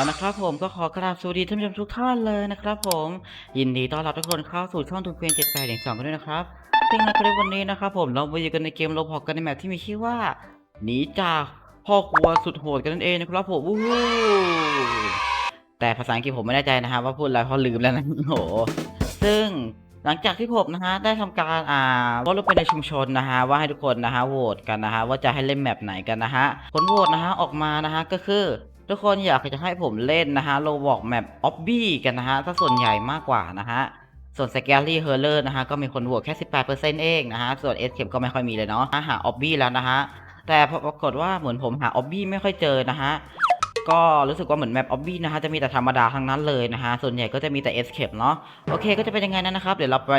แล้วนะครับผมก็ขอกราบสวัสดีท่านผู้ชมทุกท่านเลยนะครับผมยินดีต้อนรับทุกคนเข้าสู่ช่องทุนเพียงเจ็ดแปดหนึ่งสองกันด้วยนะครับซึ่งในคลิปวันนี้นะครับผมเรามาอยู่กันในเกมโลบอกกันในแมปที่มีชื่อว่าหนีจากพ่อครัวสุดโหดกันนั่นเองนะครับผมวู้แต่ภาษาอังกฤษผมไม่แน่ใจนะครับว่าพูดอะไรเพราะลืมแล้วนะโอ้โหซึ่งหลังจากที่ผมนะฮะได้ทำการอ่าโพสต์ลงไปในชุมชนนะฮะว่าให้ทุกคนนะฮะโหวตกันนะฮะว่าจะให้เล่นแมปไหนกันนะฮะผลโหวตนะฮะออกมานะฮะก็คือ ทุกคนอยากจะให้ผมเล่นนะฮะโลบอกแมปออบบี้กันนะฮะถ้าส่วนใหญ่มากกว่านะฮะส่วน s c a r y h u r l e r นะฮะก็มีคนโหวตแค่ 18%เองนะฮะส่วน S เข็มก็ไม่ค่อยมีเลยเนาะหาออบบี้แล้วนะฮะแต่พอปรากฏว่าเหมือนผมหาออบบี้ไม่ค่อยเจอนะฮะก็รู้สึกว่าเหมือนแมปออบบี้นะฮะจะมีแต่ธรรมดาทั้งนั้นเลยนะฮะส่วนใหญ่ก็จะมีแต่ S เข็มเนาะโอเคก็จะเป็นยังไงนั้นนะครับ เดี๋ยวเราไป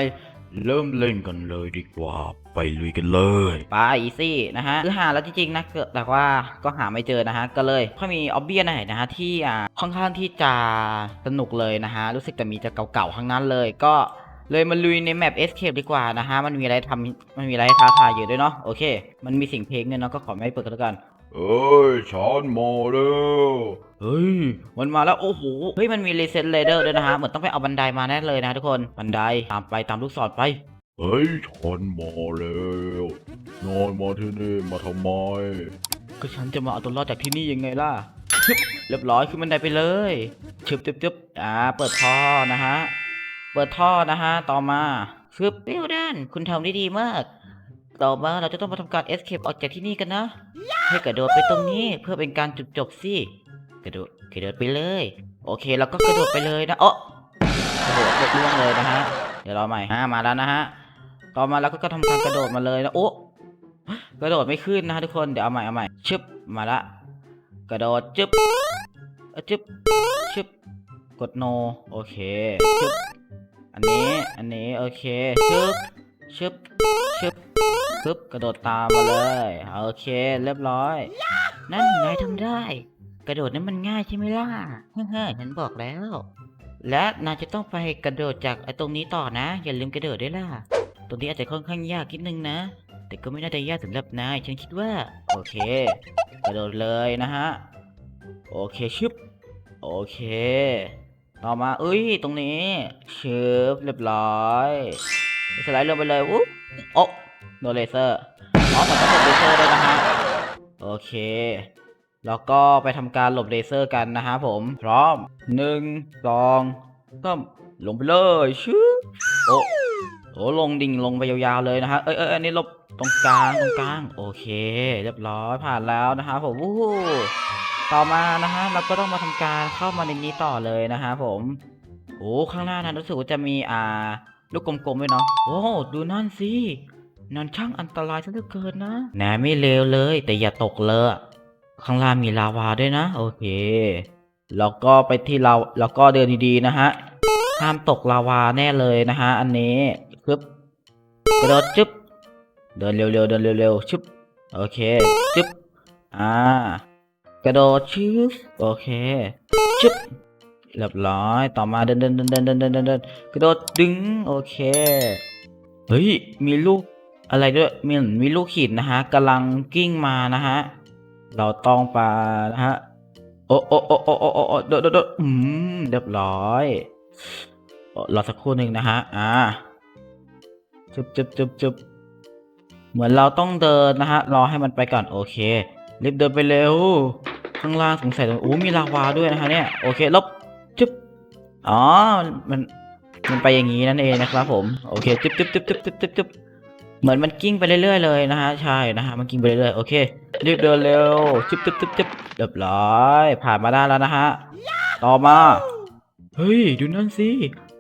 เริ่มเล่นกันเลยดีกว่า ไปลุยกันเลย ไปอีซี่นะฮะคือหาแล้วจริงๆนะเกิดแต่ว่าก็หาไม่เจอนะฮะก็เลยค่อยมีออบบี้ไหนนะฮะที่อ่าค่อนข้างที่จะสนุกเลยนะฮะรู้สึกแต่มีจะเก่าๆทั้งนั้นเลยก็เลยมาลุยในแมป Escape ดีกว่านะฮะ มันมีอะไรทำมันมีอะไรท้าทายอยู่ด้วยเนาะ โอเค มันมีสิ่งเพลงเนี่ยเนาะ ก็ขอไม่เปิดกันแล้วกัน เอ้ยชอนมาแล้วเฮ้ย มันมาแล้ว โอ้โห เฮ้ย มันมี reset ladder ด้วยนะฮะ เหมือนต้องไปเอาบันไดมาแน่เลยนะทุกคน บันไดตามไปตามลูกศรไป เฮ้ยชอนมาแล้วนอนมาที่นี่มาทำไม ก็ฉันจะมาเอาตัวรอดจากที่นี่ยังไงล่ะชึบเรียบร้อยขึ้นบันไดไปเลยชึบจึบจึบอ่า เปิดท่อนะฮะ เปิดท่อนะฮะ ต่อมาชึบวิวดันคุณทำได้ดีมาก ต่อมาเราจะต้องมาทำการ escape ออกจากที่นี่กันนะ ให้กระโดดไปตรงนี้เพื่อเป็นการจุดจบสิกระโดดกระโดดไปเลย โอเคแล้วก็กระโดดไปเลยนะโอะกระโดดล่วงเลยนะฮะเดี๋ยวรอใหม่ฮะมาแล้วนะฮะต่อมาเราก็ทำการกระโดดมาเลยนะโอะกระโดดไม่ขึ้นนะฮะทุกคนเดี๋ยวเอาใหม่เอาใหม่ชึบมาละกระโดดจึ๊บเอ้ยจึ๊บชึบกดโนโอเคชึบอันนี้อันนี้โอเคชึบชึบชึบ ปึ๊บกระโดดตามมาเลยโอเคเรียบร้อย นั่นนายทำได้ กระโดดนั้นมันง่ายใช่ไหมล่ะเฮ้ยฉันบอกแล้ว และนายจะต้องไปกระโดดจากไอ้ตรงนี้ต่อนะ อย่าลืมกระโดดด้วยล่ะ ตรงนี้อาจจะค่อนข้างยากนิดนึงนะ แต่ก็ไม่น่าจะยากสำหรับนายฉันคิดว่า โอเค กระโดดเลยนะฮะโอเคชึบโอเค ต่อมาเอ้ยตรงนี้ชึบเรียบร้อยสไลด์ลงไปเลยอุ๊บ โดนเลเซอร์อ๋อมันต้องหลบเลเซอร์ด้วยนะฮะ โอเค แล้วก็ไปทำการหลบเลเซอร์กันนะฮะผม พร้อมหนึ่งสองสามลงไปเลยชื่อโอ้โอ้ลงดิ่งลงไปยาวๆเลยนะฮะ เอ้ยเอ้ยอันนี้หลบตรงกลางตรงกลาง โอเค เรียบร้อยผ่านแล้วนะฮะผมวู้ต่อมานะฮะเราก็ต้องมาทำการเข้ามาในนี้ต่อเลยนะฮะผมโอ้ข้างหน้านั้นรู้สึกว่าจะมีอ่า ลูกกลมๆด้วยเนาะโอ้ดูนั่นสิ นั่นช่างอันตรายซะเหลือเกินนะแหนไม่เลวเลย แต่อย่าตกเลย ข้างล่างมีลาวาด้วยนะ โอเค แล้วก็ไปที่เราแล้วก็เดินดีๆนะฮะ ห้ามตกลาวาแน่เลยนะฮะ อันนี้ปึ๊บกระโดดจึ๊บ เดินเร็วๆเดินเร็วๆชึบ โอเค จึ๊บ อ่า กระโดดชึ๊บโอเค ชึบเรียบร้อย ต่อมาเดินเดินเดินเดินเดินเดินกระโดดดึง โอเค เฮ้ย มีลูก อะไรด้วยมีมีลูกหินนะฮะกำลังกิ้งมานะฮะเราต้องไปนะฮะโอ้โอ้โอ้โอ้โอ้โอ้โอ้โดดโดดโดดอืมเรียบร้อยรอสักครู่หนึ่งนะฮะอ่าจุบจุบจุบจุบเหมือนเราต้องเดินนะฮะรอให้มันไปก่อนโอเครีบเดินไปเร็วข้างล่างสงสัยตรงโอ้มีลาวาด้วยนะฮะเนี่ยโอเคลบจุบอ๋อมันมันไปอย่างนี้นั่นเองนะครับผมโอเคจุบจุบจุบจุบจุบจุบจุบ เหมือนมันกิ้งไปเรื่อยๆเลยนะฮะใช่นะฮะมันกิ้งไปเรื่อยๆโอเครีบเดินเร็วจุบจุบจุบจุบเรียบร้อยผ่านมาได้แล้วนะฮะต่อมาเฮ้ยดูนั่นสิ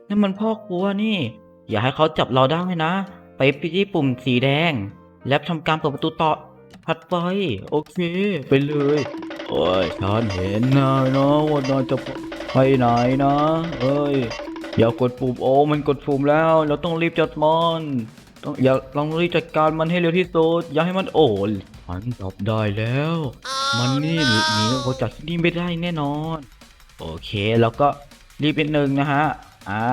นั่นมันพ่อครัวนี่ อย่าให้เขาจับเราได้นะ ไปที่ปุ่มสีแดง แล้วทำการเปิดประตูต่อถัดไปโอเค ไปเลยโอ้ยฉันเห็นนายนะว่านายจะไปไหนนะเอ้ยอย่ากดปุ่มโอ้มันกดปุ่มแล้ว เราต้องรีบจัดมัน ต้องอย่าลองรีบจัดการมันให้เร็วที่สุดอย่าให้มันโอ้มันจับได้แล้ว มันนี่หนีหนีออกจากที่นี่ไม่ได้แน่นอน โอเคแล้วก็รีบนิดนึงนะฮะอ่า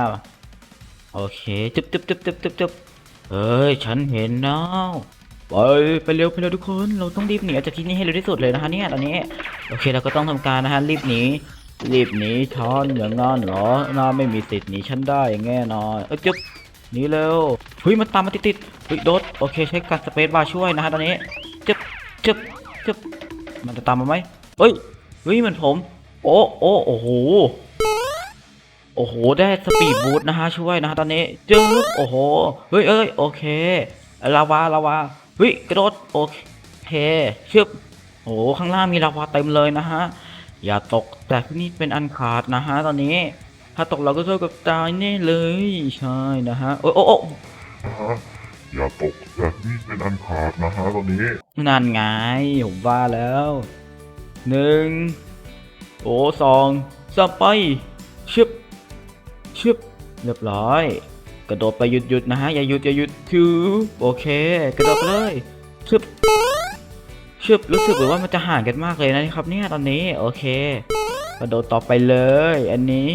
โอเคจุ๊บจุ๊บจุ๊บจุ๊บจุ๊บจุ๊บเอ้ยฉันเห็นแล้วไปไปเร็วไปเร็วทุกคนเราต้องรีบหนีออกจากที่นี่ให้เร็วที่สุดเลยนะฮะเนี่ยตอนนี้โอเคเราก็ต้องทำการนะฮะรีบหนีรีบหนีช้อนอย่างงั้นเหรอนาไม่มีสิทธิ์หนีฉันได้อย่างแน่นอนเอ้ยจึ๊บ หนีเร็วเฮ้ยมันตามมาติดๆเฮ้ยโดดโอเคใช้การสเปซบาร์ช่วยนะฮะตอนนี้จึ๊บจึ๊บจึ๊บมันจะตามมาไหมเฮ้ยเฮ้ยเหมันผม โอ้โอ้โอ้โหโอ้โหได้สปีดบูทนะฮะช่วยนะฮะตอนนี้จึ๊บโอ้โหเฮ้ยเอ้ยโอเคลาวาลาวาเฮ้ยกระโดดโอเคชึบโอ้โหข้างล่างมีลาวาเต็มเลยนะฮะอย่าตกแต่ที่นี่เป็นอันขาดนะฮะตอนนี้ ถ้าตกเราก็เท่ากับตายแน่เลยใช่นะฮะโอ้โอ้โอ้นะฮะอย่าตกแต่นี่เป็นอันขาดนะฮะตอนนี้นั่นไงผมว่าแล้วหนึ่งโอ้สองสามไปชึบชึบเรียบร้อย กระโดดไปหยุดหยุดๆนะฮะอย่าหยุดอย่าหยุดคือโอเค กระโดดไปเลยชึบชึบรู้สึกเหมือนว่ามันจะห่างกันมากเลยนะครับเนี่ยตอนนี้โอเค กระโดดต่อไปเลย อันนี้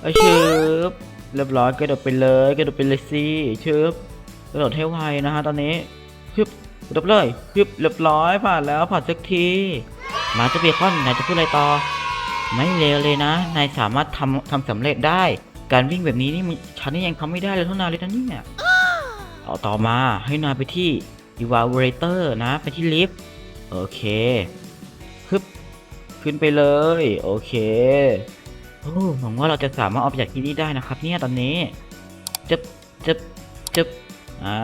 เอ้ยชึบเรียบร้อยกระโดดไปเลยกระโดดไปเลยสิชึบกระโดดให้ไวนะฮะตอนนี้ชึบกระโดดเลยชึบเรียบร้อยผ่านแล้วผ่านสักทีมาจะเบคอนนายจะพูดอะไรต่อ ไม่เลวเลยนะนายสามารถทำทำสำเร็จได้ การวิ่งแบบนี้นี่ฉันนี่ยังทำไม่ได้เลยเท่านานเลยนะเนี่ยเอาต่อมาให้นายไปที่ evaporator นะไปที่ลิฟต์โอเคฮึบขึ้นไปเลย โอเค โอ้หวังว่าเราจะสามารถออกไปจากที่นี่ได้นะครับ เนี่ยตอนนี้จึบจึบจึบอ่า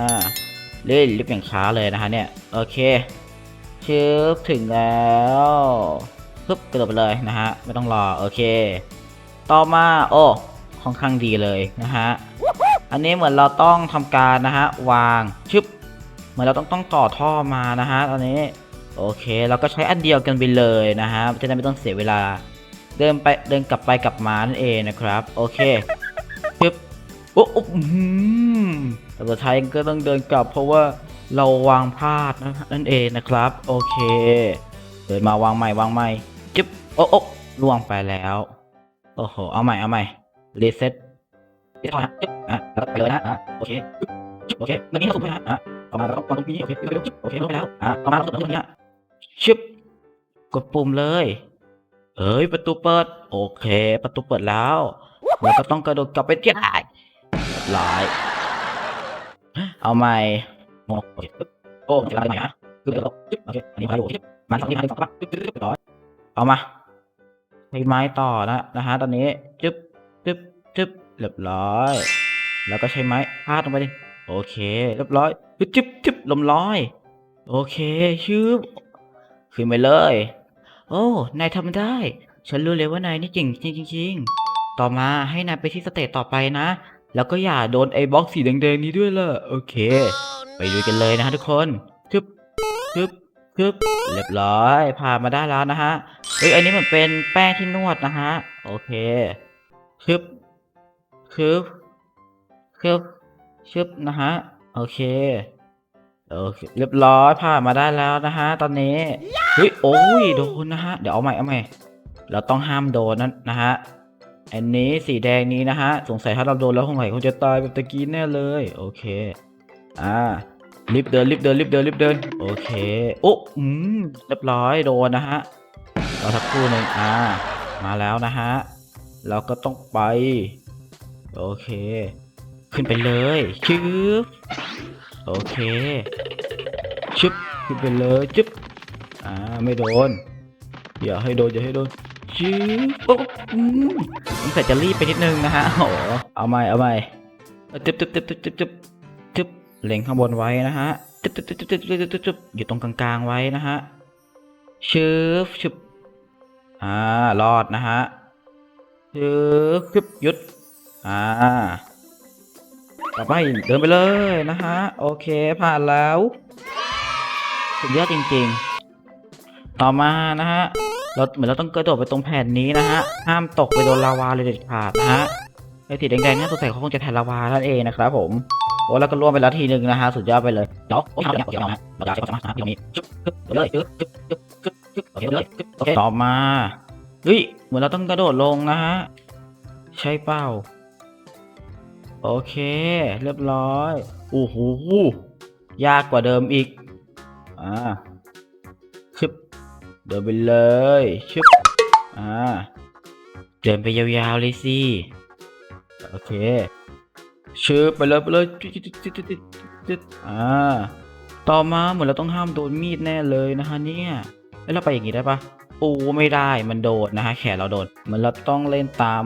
เลื่อนลิฟต์อย่างช้าเลยนะฮะเนี่ยโอเคชึบถึงแล้วฮึบกระโดดไปเลยนะฮะไม่ต้องรอโอเค ต่อมาโอ้ค่อนข้างดีเลยนะฮะอันนี้เหมือนเราต้องทำการนะฮะวางชึบเหมือนเราต้องต้องต่อท่อมานะฮะตอนนี้โอเค เราก็ใช้อันเดียวกันไปเลยนะฮะจะได้ไม่ต้องเสียเวลา เดินไปเดินกลับไปกลับมานั่นเองนะครับ โอเคปึ๊บโอ้โอ้อื้อหือแต่สุดท้ายก็ต้องเดินกลับเพราะว่าเราวางพลาดนะนั่นเองนะครับ โอเค เดินมาวางใหม่วางใหม่จึ๊บโอ้โอ้ล่วงไปแล้วโอ้โหเอาใหม่เอาใหม่รีเซ็ตเรียบร้อยฮะจึ๊บอะแล้วไปเลยนะอะโอเคปึ๊บโอเคเมื่อกี้เราสุ่มไปฮะอะต่อมาเราก็วางตรงนี้โอเคโอเคโอเคลงไปแล้วอะต่อมาเราก็ตรงนี้ชึบกดปุ่มเลย เอ้ยประตูเปิด โอเค ประตูเปิดแล้วเราก็ต้องกระโดดกลับไปเที่ยายหลาย เอาใหม่โอเคปึ๊บโอ้จะอะไรใหม่ฮะคือเดี๋ยวเราจึ๊บโอเคอันนี้มาดูจึ๊บมาสองที่มาสองปั๊บจึ๊บจึ๊บจึ๊บร้อยเอามาใช้ไม้ต่อนะนะฮะตอนนี้จึ๊บจึ๊บจึ๊บเรียบร้อย แล้วก็ใช้ไม้พาดลงไปดิโอเค เรียบร้อยจึ๊บจึ๊บจึ๊บลมลอย โอเคชืบขึ้นไปเลย โอ้ นายทำได้ ฉันรู้เลยว่านายนี่เก่งจริงจริงๆต่อมาให้นายไปที่สเตจต่อไปนะ แล้วก็อย่าโดนไอ้บล็อกสีแดงๆนี้ด้วยล่ะ โอเค ไปดูกันเลยนะฮะทุกคนชึบชึบชึบเรียบร้อยผ่ามาได้แล้วนะฮะเฮ้ย อันนี้มือนเป็นแป้งที่นวดนะฮะ โอเคชึบชึบชึบชึบนะฮะ โอเค โอเคเรียบร้อยผ่านมาได้แล้วนะฮะตอนนี้เฮ้ยโอ้ยโดนนะฮะเดี๋ยวเอาใหม่เอาใหม่เราต้องห้ามโดนนั่นนะฮะอันนี้สีแดงนี้นะฮะสงสัยถ้าเราโดนแล้วคงไหนคงจะตายแบบตะกี้แน่เลยโอเคอ่ารีบเดินรีบเดินรีบเดินรีบเดินโอเคโอ้อืมเรียบร้อยโดนนะฮะรอสักครู่หนึ่งอ่ามาแล้วนะฮะเราก็ต้องไป โอเค ขึ้นไปเลยชึบ โอเคชึบขึ้นไปเลยชึบอ่าไม่โดนอย่าให้โดนอย่าให้โดนจึ๊บโอ้ผมใส่จะรีบไปนิดนึงนะฮะโอ้เอาใหม่เอาใหม่จึ๊บจึ๊บจึ๊บจึ๊บจึ๊บจึ๊บเล็งข้างบนไว้นะฮะจึ๊บจึ๊บจึ๊บจึ๊บจึ๊บจึ๊บจึ๊บอยู่ตรงกลางๆไว้นะฮะชึบชึบอ่ารอดนะฮะชึบชึบหยุดอ่า ต่อไปเดินไปเลยนะฮะ โอเคผ่านแล้วสุดยอดจริงๆ ต่อมานะฮะเราเหมือนเราต้องกระโดดไปตรงแผ่นนี้นะฮะ ห้ามตกไปโดนลาวาเลยเด็ดขาดนะฮะไอ้สีแดงๆเนี่ยสงสัยเขาคงจะแทนลาวานั่นเองนะครับผมโอ้แล้วก็ล่วงไปแล้วทีหนึ่งนะฮะสุดยอดไปเลยเดี๋ยวโอ้ยเอาเนี่ยโอเคเอาฮะเราจะใช้ความสามารถที่ตรงนี้จึ๊บจึ๊บเลยจึ๊บจึ๊บจึ๊บจึ๊บจึ๊บโอเคเลยจึ๊บโอเคต่อมาเฮ้ยเหมือนเราต้องกระโดดลงนะฮะใช่เป้า โอเค เรียบร้อย โอ้โห ยากกว่าเดิมอีก อ่าชึบ เดินไปเลยชึบ อ่า เดินไปยาวๆเลยสิ โอเคชื่อไปเลยไปเลยจุดจุดอ่า ต่อมาเหมือนเราต้องห้ามโดนมีดแน่เลยนะฮะเนี่ยแล้วเราไปอย่างนี้ได้ปะปูไม่ได้มันโดดนะฮะแขนเราโดดเหมือนเราต้องเล่นตาม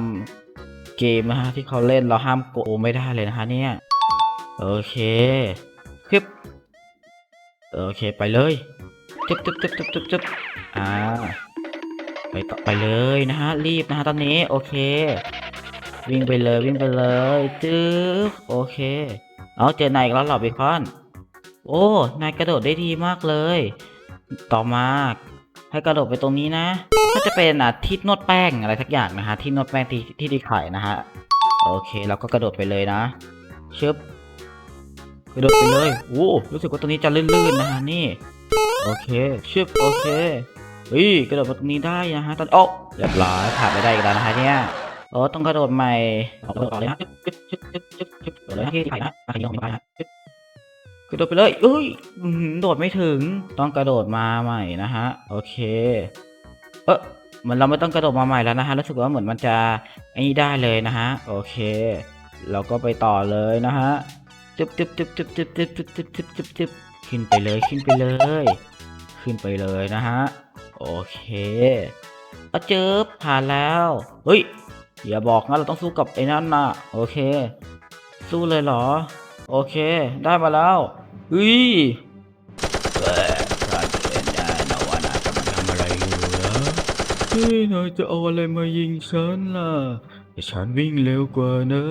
เกมนะฮะที่เขาเล่นเราห้ามโกงไม่ได้เลยนะฮะเนี่ยโอเคคลิปโอเคไปเลยจึ๊บจึ๊บจึ๊บจึ๊บจึ๊บจึ๊บอ่าไปต่อไปเลยนะฮะรีบนะฮะตอนนี้โอเค วิ่งไปเลยวิ่งไปเลยจึ๊บโอเค เอาเจอนายอีกแล้วหรอเบคอน โอ้นายกระโดดได้ดีมากเลย ต่อมา ให้กระโดดไปตรงนี้นะ ก็จะเป็นอะที่นวดแป้งอะไรสักอย่างนะฮะที่นวดแป้งที่ที่ดีไข่นะฮะโอเคเราก็กระโดดไปเลยนะชึบกระโดดไปเลยโอ้รู้สึกว่าตรงนี้จะลื่นๆนะฮะนี่ โอเคชึบโอเคเฮ้ยกระโดดมาตรงนี้ได้นะฮะตอนโอ้เรียบร้อยผ่านไปได้อีกแล้วนะฮะเนี่ยโอ้ต้องกระโดดใหม่เอากระโดดต่อเลยนะชึบชึบชึบชึบชึบชึบกระโดดเลยนะที่ไข่นะไข่ยองไปนะชึบ กระโดดไปเลยเอ้ยโดดไม่ถึง ต้องกระโดดมาใหม่นะฮะ โอเค เออเหมือนเราไม่ต้องกระโดดมาใหม่แล้วนะฮะ รู้สึกว่าเหมือนมันจะไอ้นี่ได้เลยนะฮะ โอเค เราก็ไปต่อเลยนะฮะ จึ๊บจึ๊บจึ๊บจึ๊บจึ๊บจึ๊บจึ๊บจึ๊บจึ๊บจึ๊บจึ๊บขึ้นไปเลย ขึ้นไปเลย ขึ้นไปเลยนะฮะ โอเคเอาจึ๊บผ่านแล้ว เฮ้ย อย่าบอกนะเราต้องสู้กับไอ้นั่นนะโอเค สู้เลยเหรอ โอเค ได้มาแล้วอุ้ยเนี่นายจะเอาอะไรมายิงฉันล่ะแต่ฉันวิ่งเร็วกว่านะ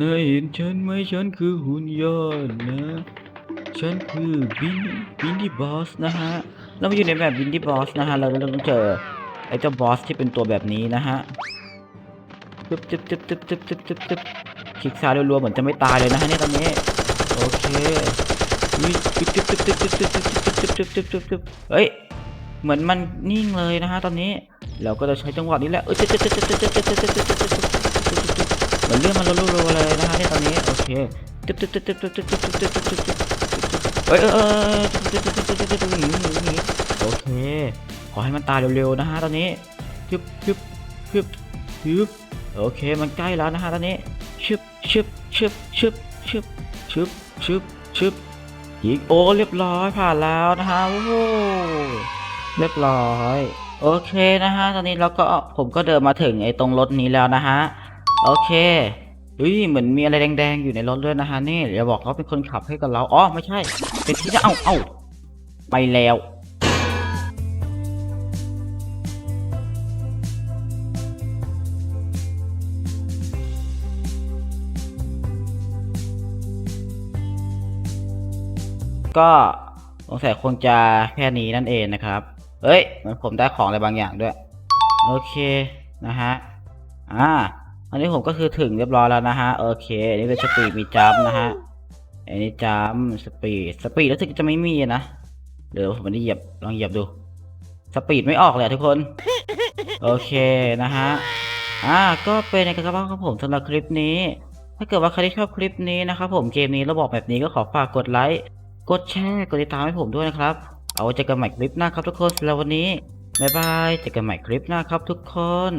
นายเห็นฉันไหมฉันคือหุ่นยนต์นะ ฉันคือบินบินดี้บอสนะฮะเราอยู่ในแบบบินดี้บอสนะฮะเราเต้องเจอไอ้เจ้าบอสที่เป็นตัวแบบนี้นะฮะจึ๊บจึ๊บจึ๊บจึ๊บจึ๊บจึ๊บตึ๊บ คลิกซ้ายรัวๆเหมือนจะไม่ตายเลยนะฮะเนี่ยตอนนี้โอเคเฮ้ยเหมือนมันนิ่งเลยนะฮะตอนนี้เราก็จะใช้จังหวะนี้แหละเหมือนเรื่องมันรัวๆเลยนะฮะเนี่ยตอนนี้โอเคเอ้ยโอเคขอให้มันตายเร็วๆนะฮะตอนนี้ยึบยึบยึบยึบโอเคมันใกล้แล้วนะฮะตอนนี้ ชึบชึบชึบชึบชึบชึบชึบชึบยิงโอ้เรียบร้อยผ่านแล้วนะฮะโอ้โหเรียบร้อย โอเคนะฮะตอนนี้เราก็ผมก็เดินมาถึงไอ้ตรงรถนี้แล้วนะฮะโอเคเฮ้ยเหมือนมีอะไรแดงๆอยู่ในรถด้วยนะฮะนี่อย่าบอกเขาเป็นคนขับให้กับเราอ๋อไม่ใช่ เป็นที่จะเอ้าเอ้าไปแล้ว ก็สงสัยคงจะแค่นี้นั่นเองนะครับเฮ้ยเหมือนผมได้ของอะไรบางอย่างด้วย โอเคนะฮะ อ่า อันนี้ผมก็คือถึงเรียบร้อยแล้วนะฮะ โอเคอันนี้เป็นสปีดมีจัมป์นะฮะ อันนี้จัมป์สปีด สปีดรู้สึกจะไม่มีนะ เดี๋ยวผมจะเหยียบ ลองเหยียบดู สปีดไม่ออกเลยทุกคน โอเคนะฮะ อ่า ก็เป็นในกระบ้างครับผมสำหรับคลิปนี้ ถ้าเกิดว่าใครที่ชอบคลิปนี้นะครับผม เกมนี้ระบบแบบนี้ก็ขอฝากกดไลค์ กดแชร์กดติดตามให้ผมด้วยนะครับ เอาเจอกันใหม่คลิปหน้าครับทุกคนสำหรับวันนี้บ๊ายบายเจอกันใหม่คลิปหน้าครับทุกคน